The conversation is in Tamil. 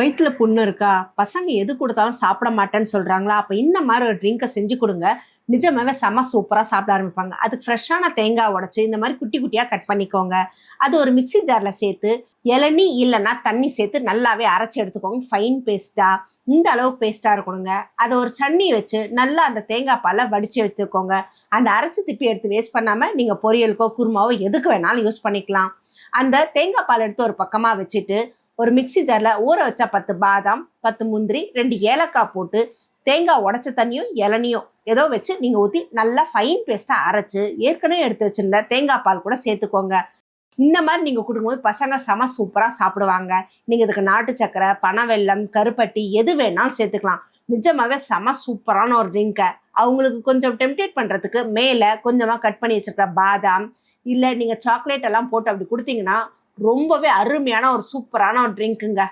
வயிற்றுல புண்ணு இருக்கா? பசங்க எது கொடுத்தாலும் சாப்பிட மாட்டேன்னு சொல்கிறாங்களா அப்போ இந்த மாதிரி ஒரு ட்ரிங்கை செஞ்சு கொடுங்க. நிஜமாவே செம சூப்பராக சாப்பிட ஆரம்பிப்பாங்க. அதுக்கு ஃப்ரெஷ்ஷான தேங்காய் உடச்சி இந்த மாதிரி குட்டி குட்டியாக கட் பண்ணிக்கோங்க. அது ஒரு மிக்ஸி ஜாரில் சேர்த்து இளநி இல்லைன்னா தண்ணி சேர்த்து நல்லாவே அரைச்சி எடுத்துக்கோங்க. ஃபைன் பேஸ்ட்டாக இந்த அளவு பேஸ்ட்டாக இருக்கணுங்க. அதை ஒரு சன்னி வச்சு நல்லா அந்த தேங்காய் பாலை வடித்து எடுத்துக்கோங்க. அந்த அரைச்சி திப்பி எடுத்து வேஸ்ட் பண்ணாமல் நீங்கள் பொரியலுக்கோ குருமாவோ எதுக்கு வேணாலும் யூஸ் பண்ணிக்கலாம். அந்த தேங்காய் பால் எடுத்து ஒரு பக்கமாக வச்சுட்டு ஒரு மிக்ஸி ஜாரில் ஊற வச்ச பத்து பாதாம் பத்து முந்திரி ரெண்டு ஏலக்காய் போட்டு தேங்காய் உடச்ச தண்ணியும் இளநியும் ஏதோ வச்சு நீங்கள் ஊற்றி நல்லா ஃபைன் பேஸ்ட்டாக அரைச்சு ஏற்கனவே எடுத்து வச்சுருந்த தேங்காய் பால் கூட சேர்த்துக்கோங்க. இந்த மாதிரி நீங்கள் கொடுக்கும்போது பசங்க செம சூப்பராக சாப்பிடுவாங்க. நீங்கள் இதுக்கு நாட்டு சக்கரை பனவெல்லம் கருப்பட்டி எது வேணாலும் சேர்த்துக்கலாம். நிஜமாகவே செம சூப்பரான ஒரு ட்ரிங்கை அவங்களுக்கு கொஞ்சம் டெம்டேட் பண்ணுறதுக்கு மேலே கொஞ்சமாக கட் பண்ணி வச்சுருக்க பாதாம் இல்லை நீங்கள் சாக்லேட் எல்லாம் போட்டு அப்படி கொடுத்தீங்கன்னா ரொம்பவே அருமையான ஒரு சூப்பரான ஒரு ட்ரிங்க்குங்க.